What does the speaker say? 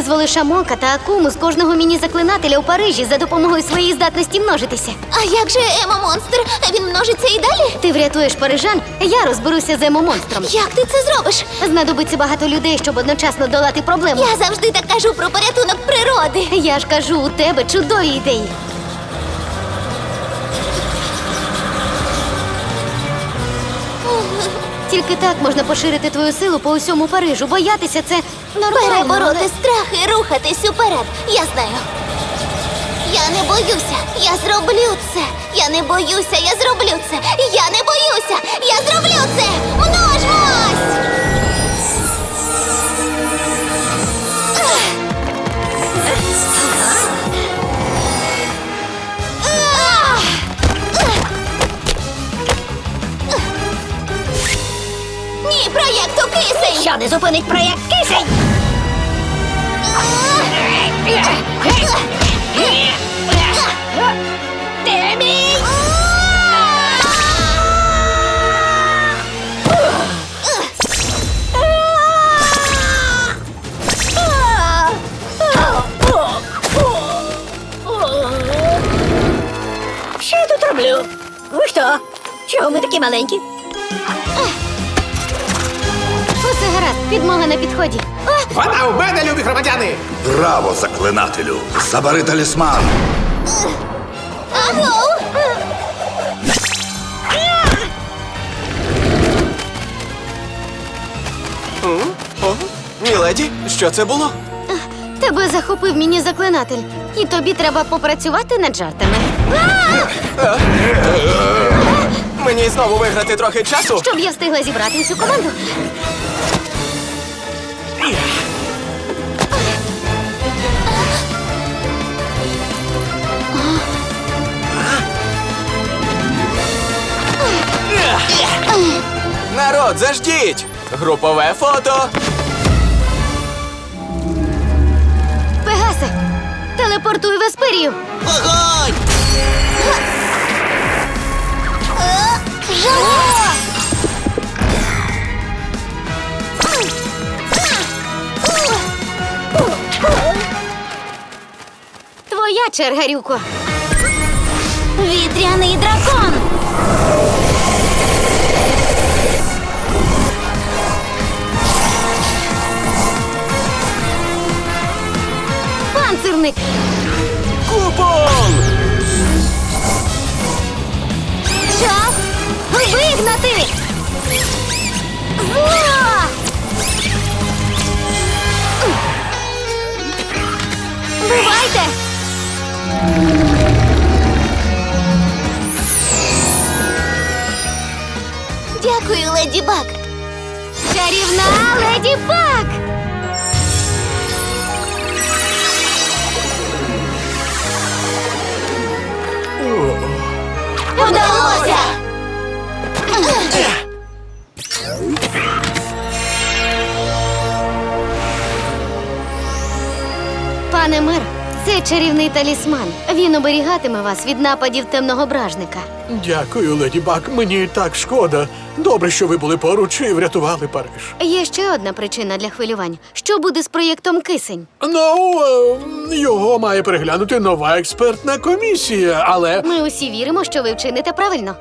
визволи шамока та акуму з кожного міні-заклинателя у Парижі за допомогою своєї здатності множитися. А як же Емо Монстр? Він множиться і далі? Ти врятуєш парижан, я розберуся з емомонстром. Як ти це зробиш? Знадобиться багато людей, щоб одночасно долати проблему. Я завжди так кажу про порятунок природи. Я ж кажу, у тебе чудові ідеї. Тільки так можна поширити твою силу по усьому Парижу. Боятися це. Перебороти страх і рухатись уперед. Я знаю. Я не боюся. Я зроблю це. Я не боюся, я зроблю це. Я не боюся. Я зроблю кисень! Що не зупинить проєкт кисень? Ти мій! Що я тут роблю? Ви хто? Чого ми такі маленькі? Підмога на підході. Вона у мене, любі громадяни! Браво, заклинателю! Забери талісман! Аго! Міледі, що це було? Тебе захопив міні-заклинатель. І тобі треба попрацювати над жартами. Мені знову виграти трохи часу. Щоб я встигла зібрати всю команду. Народ, заждіть! Групове фото. Пегасе, телепортуй Весперію. Вогонь! Твоя черга, Рюко. Вітряний дракон! Панцирник. Купол! Час вигнати. Зло! Бувайте! Дякую, леді Баг. Чарівна леді Баг! Це чарівний талісман. Він оберігатиме вас від нападів темного бражника. Дякую, леді Баг. Мені так шкода. Добре, що ви були поруч і врятували Париж. Є ще одна причина для хвилювань. Що буде з проєктом кисень? Ну, е, його має переглянути нова експертна комісія, але Ми усі віримо, що ви вчините правильно.